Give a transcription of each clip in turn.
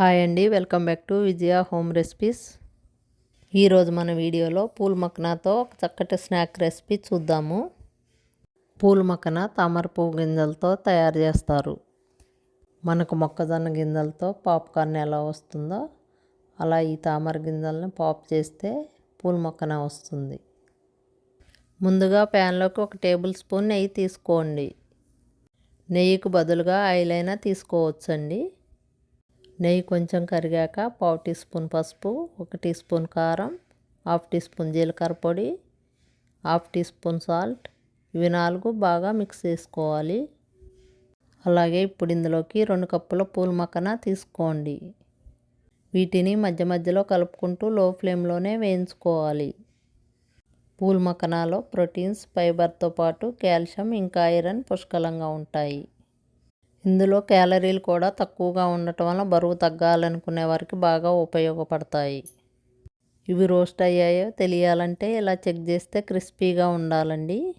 Hi అండి welcome back to Vijaya home recipes. ఈరోజు మన వీడియోలో పూల్ మక్కనతో ఒక చక్కటి స్నాక్ రెసిపీ చూద్దాము. పూల్ మక్కన తామర పువ్వు గింజలతో తయారు చేస్తారు. మనకు మొక్కజొన్న గింజలతో పాప్కార్న్ ఎలా వస్తుందో అలా ఈ తామర గింజల్ని పాప్ చేస్తే పూల్ మొక్కన వస్తుంది. ముందుగా ప్యాన్లోకి ఒక టేబుల్ స్పూన్ నెయ్యి తీసుకోండి. నెయ్యికి బదులుగా ఆయిల్ అయినా తీసుకోవచ్చండి. నెయ్యి కొంచెం కరిగాక పావు టీ స్పూన్ పసుపు ఒక టీ స్పూన్ కారం హాఫ్ టీ స్పూన్ జీలకర్ర పొడి హాఫ్ టీ స్పూన్ సాల్ట్. ఇవి నాలుగు బాగా మిక్స్ చేసుకోవాలి. అలాగే ఇప్పుడు ఇందులోకి రెండు కప్పుల పూల మక్కన తీసుకోండి. వీటిని మధ్య మధ్యలో కలుపుకుంటూ లో ఫ్లేమ్లోనే వేయించుకోవాలి. పూల మకనాలో ప్రోటీన్స్ ఫైబర్తో పాటు కాల్షియం ఇంకా ఐరన్ పుష్కలంగా ఉంటాయి. ఇందులో క్యాలరీలు కూడా తక్కువగా ఉండటం వల్ల బరువు తగ్గాలనుకునే వారికి బాగా ఉపయోగపడతాయి. ఇవి రోస్ట్ అయ్యాయో తెలియాలంటే ఇలా చెక్ చేస్తే క్రిస్పీగా ఉండాలండి.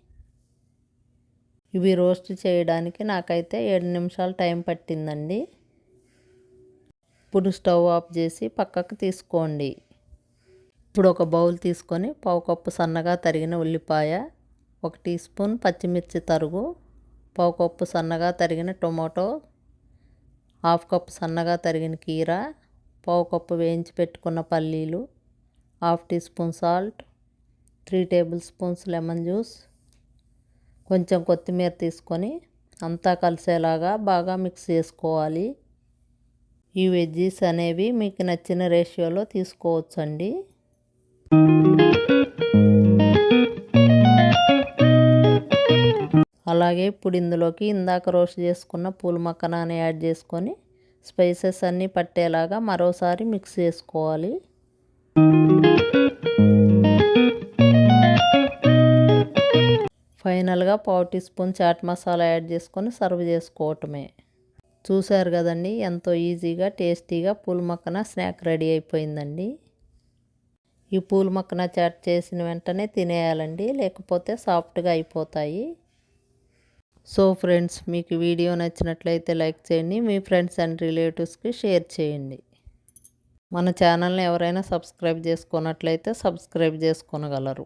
ఇవి రోస్ట్ చేయడానికి నాకైతే ఏడు నిమిషాలు టైం పట్టిందండి. ఇప్పుడు స్టవ్ ఆఫ్ చేసి పక్కకు తీసుకోండి. ఇప్పుడు ఒక బౌల్ తీసుకొని పావు కప్పు సన్నగా తరిగిన ఉల్లిపాయ ఒక టీ స్పూన్ పచ్చిమిర్చి తరుగు పావు కప్పు సన్నగా తరిగిన టొమాటో హాఫ్ కప్పు సన్నగా తరిగిన కీర పావు కప్పు వేయించి పెట్టుకున్న పల్లీలు half teaspoon salt three tablespoons lemon juice కొంచెం కొత్తిమీర తీసుకొని అంతా కలిసేలాగా బాగా మిక్స్ చేసుకోవాలి. ఈ వెజ్జీస్ అనేవి మీకు నచ్చిన రేషియోలో తీసుకోవచ్చండి. అలాగే ఇప్పుడు ఇందులోకి ఇందాక రోస్ట్ చేసుకున్న పూల మక్కనాన్ని యాడ్ చేసుకొని స్పైసెస్ అన్నీ పట్టేలాగా మరోసారి మిక్స్ చేసుకోవాలి. ఫైనల్గా పావు teaspoon chaat masala add చేసుకొని సర్వ్ చేసుకోవటమే. చూశారు కదండి ఎంతో ఈజీగా టేస్టీగా పూల మక్కన స్నాక్ రెడీ అయిపోయిందండి. ఈ పూల మక్కన చాట్ చేసిన వెంటనే తినేయాలండి లేకపోతే సాఫ్ట్గా అయిపోతాయి. సో ఫ్రెండ్స్ మీకు వీడియో నచ్చినట్లయితే లైక్ చేయండి మీ ఫ్రెండ్స్ అండ్ రిలేటివ్స్కి షేర్ చేయండి. మన ఛానల్ని ఎవరైనా సబ్స్క్రైబ్ చేసుకున్నట్లయితే సబ్స్క్రైబ్ చేసుకోనగలరు.